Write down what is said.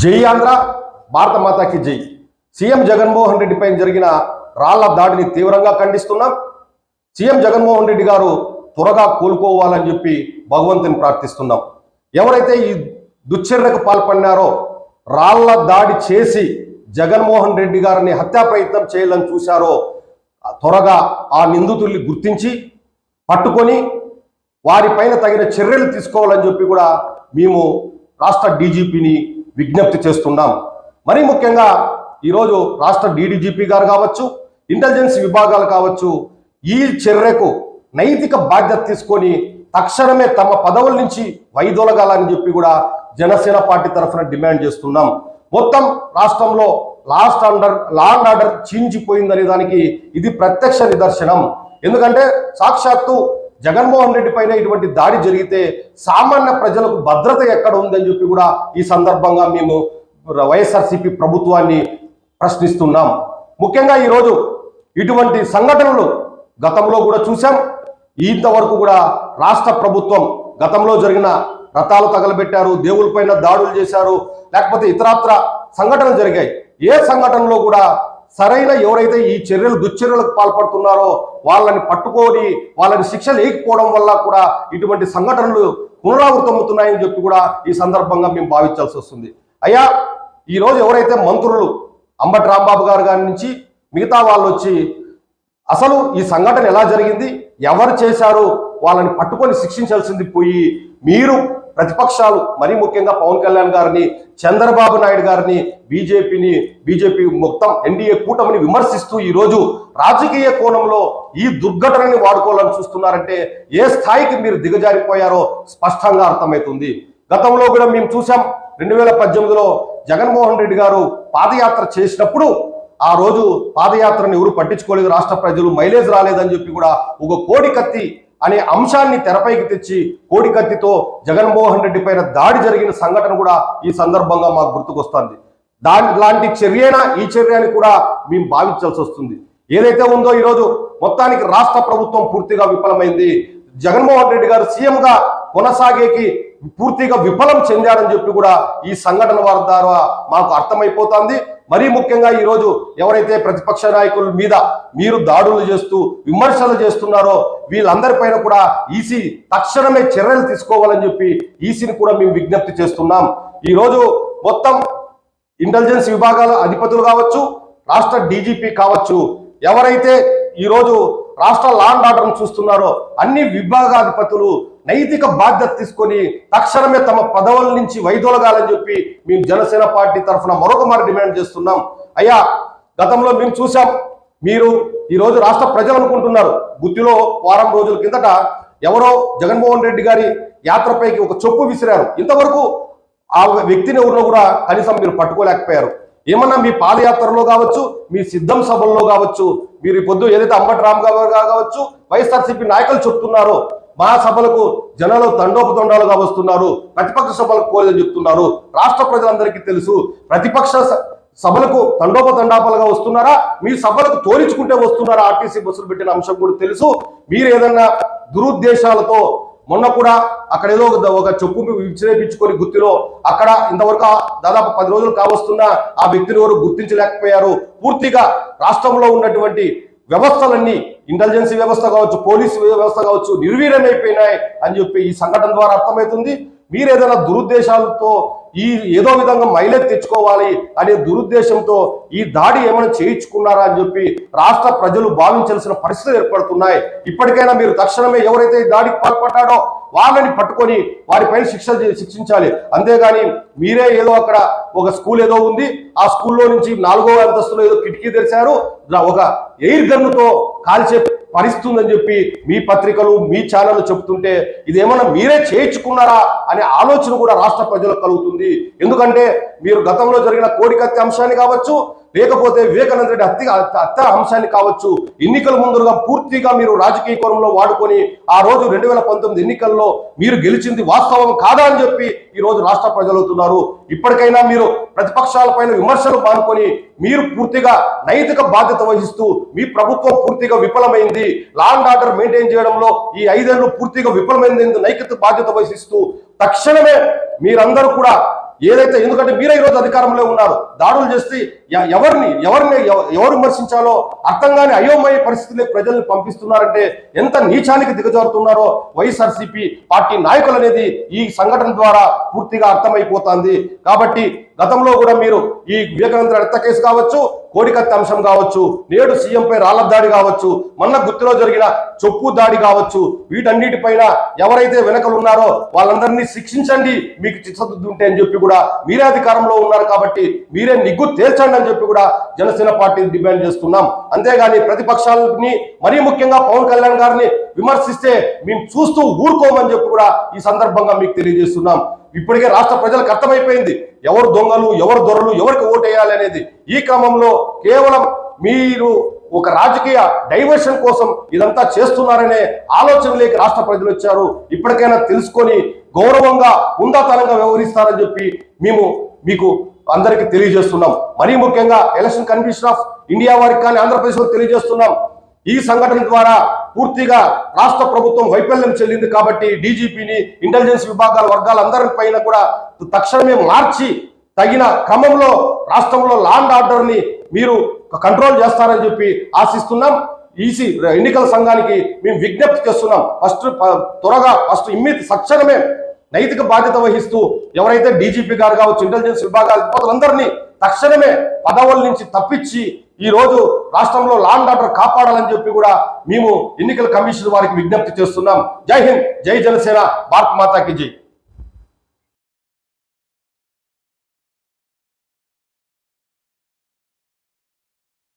జై ఆంధ్ర భారత మాతాకి జై. సీఎం జగన్మోహన్ రెడ్డి పైన జరిగిన రాళ్ళ దాడిని తీవ్రంగా ఖండిస్తున్నాం. సీఎం జగన్మోహన్ రెడ్డి గారు త్వరగా కోలుకోవాలని చెప్పి భగవంతుని ప్రార్థిస్తున్నాం. ఎవరైతే ఈ దుశ్చర్యకు పాల్పడినారో రాళ్ళ దాడి చేసి జగన్మోహన్ రెడ్డి గారిని హత్యా ప్రయత్నం చేయాలని చూశారో త్వరగా ఆ నిందితుల్ని గుర్తించి పట్టుకొని వారిపైన తగిన చర్యలు తీసుకోవాలని చెప్పి కూడా మేము రాష్ట్ర డీజీపీని విజ్ఞప్తి చేస్తున్నాం. మరీ ముఖ్యంగా ఈరోజు రాష్ట్ర డీడీజీపీ గారు కావచ్చు ఇంటెలిజెన్స్ విభాగాలు కావచ్చు ఈ చర్యకు నైతిక బాధ్యత తీసుకొని తక్షణమే తమ పదవుల నుంచి వైదొలగాలని చెప్పి కూడా జనసేన పార్టీ తరఫున డిమాండ్ చేస్తున్నాం. మొత్తం రాష్ట్రంలో last under law and order చీంచిపోయిందనే దానికి ఇది ప్రత్యక్ష నిదర్శనం. ఎందుకంటే సాక్షాత్తు జగన్మోహన్ రెడ్డి పైన ఇటువంటి దాడి జరిగితే సామాన్య ప్రజలకు భద్రత ఎక్కడ ఉందని చెప్పి కూడా ఈ సందర్భంగా మేము వైఎస్ఆర్సీపీ ప్రభుత్వాన్ని ప్రశ్నిస్తున్నాం. ముఖ్యంగా ఈరోజు ఇటువంటి సంఘటనలు గతంలో కూడా చూసాం ఇంతవరకు కూడా రాష్ట్ర ప్రభుత్వం గతంలో జరిగిన రథాలు తగలబెట్టారు దేవుళ్ళపైన దాడులు చేశారు లేకపోతే ఇతరత్ర సంఘటనలు జరిగాయి. ఏ సంఘటనలో కూడా సరైన ఎవరైతే ఈ చర్యలు దుశ్చర్యలకు పాల్పడుతున్నారో వాళ్ళని పట్టుకొని వాళ్ళని శిక్ష లేకపోవడం వల్ల కూడా ఇటువంటి సంఘటనలు పునరావృతమవుతున్నాయని చెప్పి కూడా ఈ సందర్భంగా మేము భావించాల్సి వస్తుంది. అయ్యా ఈరోజు ఎవరైతే మంత్రులు అంబటి రాంబాబు గారు గారి నుంచి మిగతా వాళ్ళు వచ్చి అసలు ఈ సంఘటన ఎలా జరిగింది? ఎవరు చేశారు? వాళ్ళని పట్టుకొని శిక్షించాల్సింది పోయి మీరు ప్రతిపక్షాలు మరీ ముఖ్యంగా పవన్ కళ్యాణ్ గారిని చంద్రబాబు నాయుడు గారిని బీజేపీని బీజేపీ మొత్తం ఎన్డీఏ కూటమిని విమర్శిస్తూ ఈరోజు రాజకీయ కోణంలో ఈ దుర్ఘటనని వాడుకోవాలని చూస్తున్నారంటే ఏ స్థాయికి మీరు దిగజారిపోయారో స్పష్టంగా అర్థమవుతుంది. గతంలో కూడా మేము చూసాం రెండు వేల పద్దెనిమిదిలో జగన్మోహన్ రెడ్డి గారు పాదయాత్ర చేసినప్పుడు ఆ రోజు పాదయాత్రను ఎవరు పట్టించుకోలేదు రాష్ట్ర ప్రజలు మైలేజ్ రాలేదని చెప్పి కూడా ఒక కోడి కత్తి అనే అంశాన్ని తెరపైకి తెచ్చి కోడి కత్తితో జగన్మోహన్ రెడ్డి పైన దాడి జరిగిన సంఘటన కూడా ఈ సందర్భంగా మాకు గుర్తుకొస్తుంది. దాని లాంటి చర్యనా ఈ చర్య అని కూడా మేము భావించాల్సి వస్తుంది. ఏదైతే ఉందో ఈరోజు మొత్తానికి రాష్ట్ర ప్రభుత్వం పూర్తిగా విఫలమైంది. జగన్మోహన్ రెడ్డి గారు సీఎంగా కొనసాగేకి పూర్తిగా విఫలం చెందారని చెప్పి కూడా ఈ సంఘటన వారి ద్వారా మాకు అర్థమైపోతుంది. మరీ ముఖ్యంగా ఈరోజు ఎవరైతే ప్రతిపక్ష నాయకుల మీద మీరు దాడులు చేస్తూ విమర్శలు చేస్తున్నారో వీళ్ళందరిపైన కూడా ఈసీ తక్షణమే చర్యలు తీసుకోవాలని చెప్పి ఈసీని కూడా మేము విజ్ఞప్తి చేస్తున్నాం. ఈరోజు మొత్తం ఇంటెలిజెన్స్ విభాగాల అధిపతులు కావచ్చు రాష్ట్ర డీజీపీ కావచ్చు ఎవరైతే ఈరోజు రాష్ట్ర లా అండ్ ఆర్డర్ను చూస్తున్నారో అన్ని విభాగాధిపతులు నైతిక బాధ్యత తీసుకొని తక్షణమే తమ పదవుల నుంచి వైదొలగాలని చెప్పి మేము జనసేన పార్టీ తరఫున మరొక మారి డిమాండ్ చేస్తున్నాం. అయ్యా గతంలో మేము చూసాం మీరు ఈరోజు రాష్ట్ర ప్రజలు అనుకుంటున్నారు. గుత్తిలో వారం రోజుల కిందట ఎవరో జగన్మోహన్ రెడ్డి గారి యాత్రపైకి ఒక చొప్పు విసిరారు. ఇంతవరకు ఆ వ్యక్తిని ఎవరినో కూడా కనీసం మీరు పట్టుకోలేకపోయారు. ఏమన్నా మీ పాదయాత్రలో కావచ్చు మీ సిద్ధం సభల్లో కావచ్చు మీరు పొద్దు ఏదైతే అంబటి రామ్ గారు కావచ్చు వైఎస్ఆర్సీపీ నాయకులు చెప్తున్నారో మా సభలకు జనాలు తండోపతండాలుగా వస్తున్నారు ప్రతిపక్ష సభలకు పోలేదని చెప్తున్నారు. రాష్ట్ర ప్రజలందరికీ తెలుసు ప్రతిపక్ష సభలకు తండోపతండాపాలుగా వస్తున్నారా? మీ సభలకు తోలించుకుంటే వస్తున్నారా? ఆర్టీసీ బస్సులు పెట్టిన అంశం కూడా తెలుసు. మీరు ఏదన్నా దురుద్దేశాలతో మొన్న కూడా అక్కడ ఏదో ఒక- చెప్పు విచ్చిరేపించుకొని గుత్తిలో అక్కడ ఇంతవరకు దాదాపు పది రోజులు కావస్తున్న ఆ వ్యక్తిని ఎవరు గుర్తించలేకపోయారు. పూర్తిగా రాష్ట్రంలో ఉన్నటువంటి వ్యవస్థలన్నీ ఇంటెలిజెన్స్ వ్యవస్థ కావచ్చు పోలీసు వ్యవస్థ కావచ్చు నిర్వీర్యమైపోయినాయి అని చెప్పి ఈ సంఘటన ద్వారా అర్థమవుతుంది. మీరు ఏదైనా దురుద్దేశాలతో ఈ ఏదో విధంగా మైలేజ్ తెచ్చుకోవాలి అనే దురుద్దేశంతో ఈ దాడి ఏమైనా చేయించుకున్నారా అని చెప్పి రాష్ట్ర ప్రజలు భావించాల్సిన పరిస్థితులు ఏర్పడుతున్నాయి. ఇప్పటికైనా మీరు తక్షణమే ఎవరైతే ఈ దాడికి పాల్పడ్డాడో వాళ్ళని పట్టుకొని వారిపైన శిక్ష శిక్షించాలి. అంతేగాని మీరే ఏదో అక్కడ ఒక స్కూల్ ఏదో ఉంది ఆ స్కూల్లో నుంచి నాలుగో అంతస్తులో ఏదో కిటికీ తెరిచారు ఒక ఎయిర్ గన్నుతో కాల్చే భరిస్తుందని చెప్పి మీ పత్రికలు మీ ఛానల్ చెప్తుంటే ఇదేమన్నా మీరే చేయించుకున్నారా అనే ఆలోచన కూడా రాష్ట్ర ప్రజలకు కలుగుతుంది. ఎందుకంటే మీరు గతంలో జరిగిన కోడికత్తి అంశాన్ని కావచ్చు లేకపోతే వివేకానంద రెడ్డి హత్య హత్య అంశాన్ని కావచ్చు ఎన్నికల ముందుగా పూర్తిగా మీరు రాజకీయ కోణంలో వాడుకొని ఆ రోజు రెండు వేల పంతొమ్మిది ఎన్నికల్లో మీరు గెలిచింది వాస్తవం కాదా అని చెప్పి ఈ రోజు రాష్ట్ర ప్రజలు అవుతున్నారు ఇప్పటికైనా మీరు ప్రతిపక్షాలపైన విమర్శలు పాల్గొని మీరు పూర్తిగా నైతిక బాధ్యత వహిస్తూ మీ ప్రభుత్వం పూర్తిగా విఫలమైంది. లాండ్ ఆర్డర్ మెయింటైన్ చేయడంలో ఈ ఐదేళ్ళు పూర్తిగా విఫలమైంది. నైతిక బాధ్యత వహిస్తూ తక్షణమే మీరందరూ కూడా ఏదైతే ఎందుకంటే మీరే ఈరోజు అధికారంలో ఉన్నారు దాడులు చేస్తే ఎవరిని ఎవరిని ఎవ- ఎవరు విమర్శించాలో అర్థం కాని అయోమయ పరిస్థితులే ప్రజల్ని పంపిస్తున్నారంటే ఎంత నీచానికి దిగజారుతున్నారో వైఎస్ఆర్సీపీ పార్టీ నాయకులు అనేది ఈ సంఘటన ద్వారా పూర్తిగా అర్థమైపోతుంది. కాబట్టి గతంలో కూడా మీరు ఈ వివేకానంద హత్య కేసు కావచ్చు కోడికత్తి అంశం కావచ్చు నేడు సీఎంపై రాళ్ళ దాడి కావచ్చు మొన్న గుత్తిలో జరిగిన చొప్పు దాడి కావచ్చు వీటన్నిటిపైన ఎవరైతే వెనకలు ఉన్నారో వాళ్ళందరినీ శిక్షించండి మీకు చిత్తశుద్ధి ఉంటే అని చెప్పి కూడా మీరే అధికారంలో ఉన్నారు కాబట్టి మీరే నిగ్గు తేల్చండి అని చెప్పి కూడా జనసేన పార్టీ డిమాండ్ చేస్తున్నాం. అంతేగాని ప్రతిపక్షాలని మరీ ముఖ్యంగా పవన్ కళ్యాణ్ గారిని విమర్శిస్తే మేము చూస్తూ ఊరుకోమని చెప్పి కూడా ఈ సందర్భంగా మీకు తెలియజేస్తున్నాం. ఇప్పటికే రాష్ట్ర ప్రజలకు అర్థమైపోయింది. ఎవరు దొంగలు ఎవరు దొరలు ఎవరికి ఓటేయాలి అనేది. ఈ క్రమంలో కేవలం మీరు ఒక రాజకీయ డైవర్షన్ కోసం ఇదంతా చేస్తున్నారనే ఆలోచనలోకి రాష్ట్ర ప్రజలు వచ్చారు. ఇప్పటికైనా తెలుసుకొని గౌరవంగా ఉందాతనంగా వ్యవహరిస్తారని చెప్పి మేము మీకు అందరికీ తెలియజేస్తున్నాం. మరీ ముఖ్యంగా ఎలక్షన్ కమిషన్ ఆఫ్ ఇండియా వారికి కానీ ఆంధ్రప్రదేశ్లో తెలియజేస్తున్నాం. ఈ సంఘటన ద్వారా పూర్తిగా రాష్ట్ర ప్రభుత్వం వైఫల్యం చెల్లింది కాబట్టి డీజీపీని ఇంటెలిజెన్స్ విభాగాల వర్గాలందరి పైన కూడా తక్షణమే మార్చి తగిన క్రమంలో రాష్ట్రంలో లాండ్ ఆర్డర్ని మీరు కంట్రోల్ చేస్తారని చెప్పి ఆశిస్తున్నాం. ఈసీ ఎన్నికల సంఘానికి మేము విజ్ఞప్తి చేస్తున్నాం. ఫస్ట్ త్వరగా ఫస్ట్ ఇమ్మిత్ సక్షణమే నైతిక బాధ్యత వహిస్తూ ఎవరైతే డీజీపీ గారు కావచ్చు ఇంటెలిజెన్స్ విభాగాల అధిపతులందరినీ తక్షణమే పదవుల నుంచి తప్పించి ఈ రోజు రాష్ట్రంలో లాండ్ ఆర్డర్ కాపాడాలని చెప్పి కూడా మేము ఎన్నికల కమిషన్ వారికి విజ్ఞప్తి చేస్తున్నాం. జై హింద్ జై జనసేన భారత్ మాతాకి జై.